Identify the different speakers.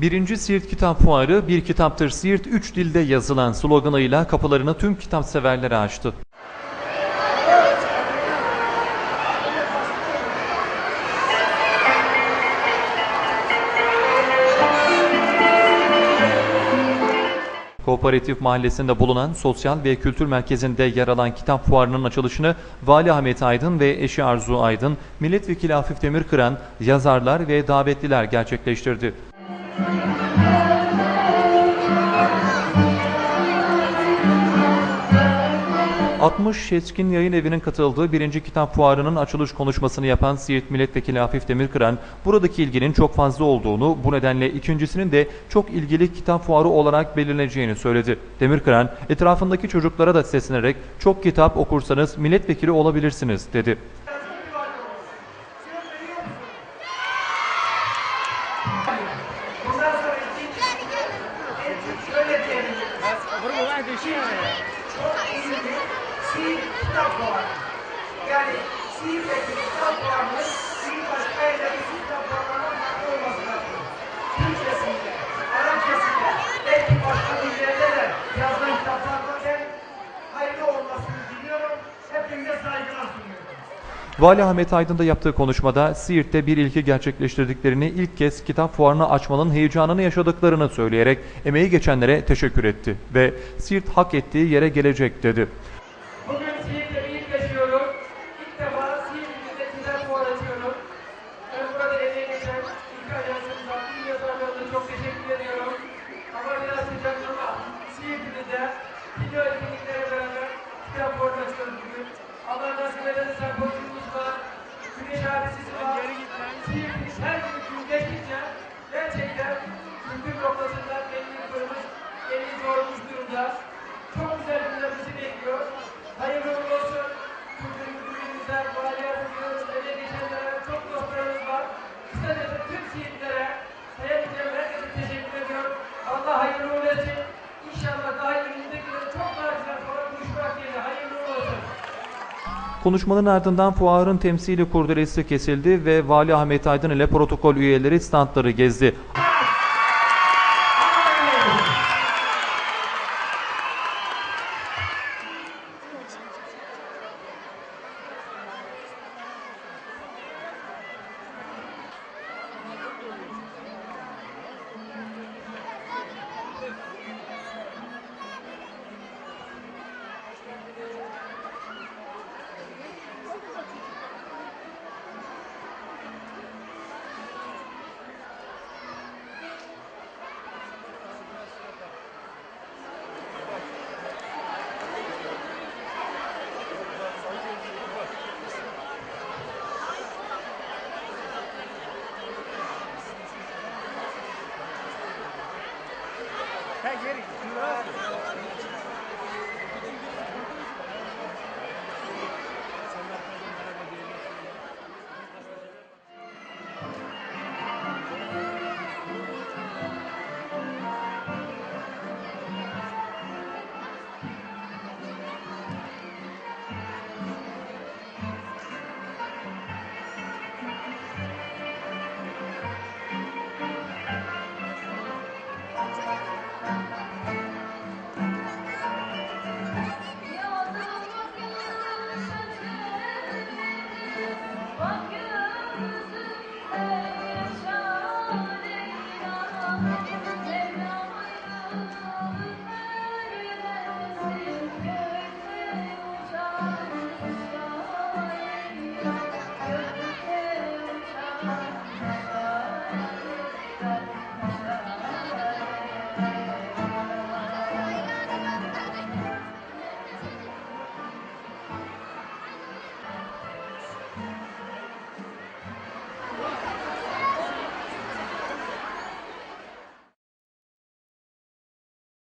Speaker 1: Birinci Siirt Kitap Fuarı bir kitaptır Siirt üç dilde yazılan sloganıyla kapılarını tüm kitap severlere açtı. Kooperatif Mahallesi'nde bulunan Sosyal ve Kültür Merkezi'nde yer alan kitap fuarının açılışını Vali Ahmet Aydın ve eşi Arzu Aydın, Milletvekili Hafif Demirkıran, yazarlar ve davetliler gerçekleştirdi. 60 seçkin yayın evinin katıldığı birinci kitap fuarının açılış konuşmasını yapan Siirt Milletvekili Hafif Demirkıran, buradaki ilginin çok fazla olduğunu, bu nedenle ikincisinin de çok ilgili kitap fuarı olarak belirleneceğini söyledi. Demirkıran, etrafındaki çocuklara da seslenerek çok kitap okursanız milletvekili olabilirsiniz dedi.
Speaker 2: Şöyle diyelim. Çok iyi bir sihir kitap var. Yani sihirdeki kitap varmış, sihir başka yerlerde kitap varlarının farklı olması lazım. Türkçesinde, Arapçasında, belki başka dillerde de yazılan kitaplarda ben hayırlı olmasını diliyorum. Hepinize saygılar sunuyorum.
Speaker 1: Vali Ahmet Aydın da yaptığı konuşmada Siirt'te bir ilki gerçekleştirdiklerini ilk kez kitap fuarını açmanın heyecanını yaşadıklarını söyleyerek emeği geçenlere teşekkür etti ve Siirt hak ettiği yere gelecek dedi.
Speaker 2: Bugün Siirt'te bir ilk yaşıyorum. İlk defa Siirt'te kitap fuar açıyorum. Ben burada emeği geçen ilk ajansımıza, tüm yazarlarına çok teşekkür ediyorum. Ama biraz sıcaklığına Siirt'te video etkinliklere beraber kitap
Speaker 1: Konuşmanın ardından fuarın temsili kurdelesi kesildi ve Vali Ahmet Aydın ile protokol üyeleri standları gezdi.
Speaker 3: Pegue ele, segurança.